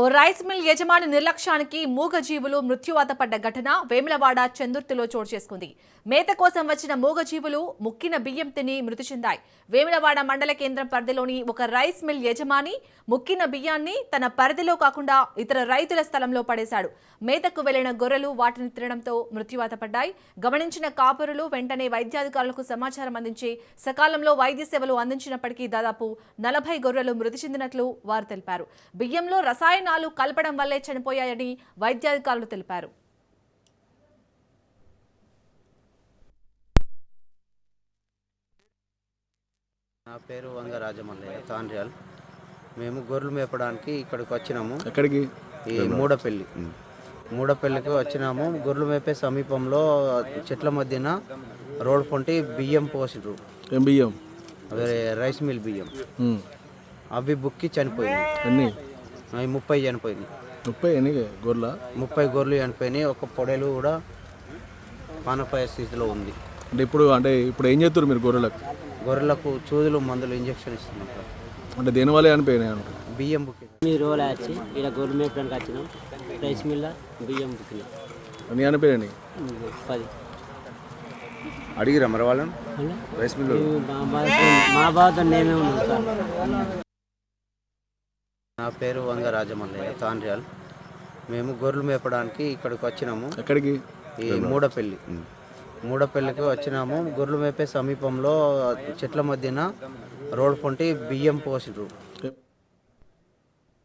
ఓ rice mill యజమాని నిర్లక్ష్యానికి మూగజీవులు మృత్యువాత పడ్డ ఘటన వేములవాడ చందుర్తిలో చోటు చేసుకుంది. మేత కోసం వచ్చిన మూగజీవులు ముక్కిన బియ్యం తిని మృతి చెందాయి. వేములవాడ మండల కేంద్రం పరిధిలోని ఒక రైస్ మిల్ యజమాని ముక్కిన బియ్యాన్ని తన పరిధిలో కాకుండా ఇతర రైతుల స్థలంలో పడేశాడు. మేతకు వెళ్ళిన గొర్రెలు వాటిని తినడంతో మృత్యువాత పడ్డాయి. గమనించిన కాపురులు వెంటనే వైద్యాధికారులకు సమాచారం అందించి సకాలంలో వైద్య సేవలు అందించినప్పటికీ దాదాపు నలభై గొర్రెలు మృతి చెందినట్లు వారు తెలిపారు. బియ్యంలో రసాయన రసాయనాలు కలపడం వల్లే చనిపోయాయని వైద్యాధికారులు తెలిపారు. నా పేరు వంగ రాజమల్లయ్య తాండ్యాల్ మేము గొర్రెలు మేపడానికి ఇక్కడికి వచ్చినాము. ఎక్కడికి? ఈ మూడపల్లి. మూడపల్లికి వచ్చినాము. గొర్రెలు మేపే సమీపంలో చెట్ల మధ్యన రోడ్ పొంటి బియ్యం పోసిండ్రు ఏం బియ్యం? రైస్ మిల్ బియ్యం. అవి బుక్కి అవి ముప్పై చనిపోయినాయి. ముప్పై ఎన్ని గొర్రెల? ముప్పై గొర్రెలు చనిపోయినాయి. ఒక పొడేలు కూడా పానపాయ స్థితిలో ఉంది. అంటే ఇప్పుడు అంటే ఇప్పుడు ఏం చేస్తారు మీరు గొర్రెలకు? గొర్రెలకు చూదులు మందులు ఇంజక్షన్ ఇస్తున్నాం సార్. అంటే దేనివల్ల చనిపోయినాయి అంట బియ్యం బుక్కి. మీ రోల్ వచ్చి ఇక్కడ గొర్రెలు మేపడానికి వచ్చినాం. రైస్ మిల్ల బియ్యం బుక్కినాం. అన్ని చనిపోయినాయి? పది. అడిగిరా మరి వాళ్ళని? రైస్ మేము మా బాధ మేమే ఉన్నాం సార్. నా పేరు వంగ రాజమల్లయ్య తాండ్యాల్ మేము గొర్రెలు మేపడానికి ఇక్కడికి వచ్చినాము. ఎక్కడికి? ఈ మూడపల్లి. మూడపల్లికి వచ్చినాము. గొర్రెలు మేపే సమీపంలో చెట్ల మధ్యన రోడ్ పొంటి బియ్యం పోసిండ్రు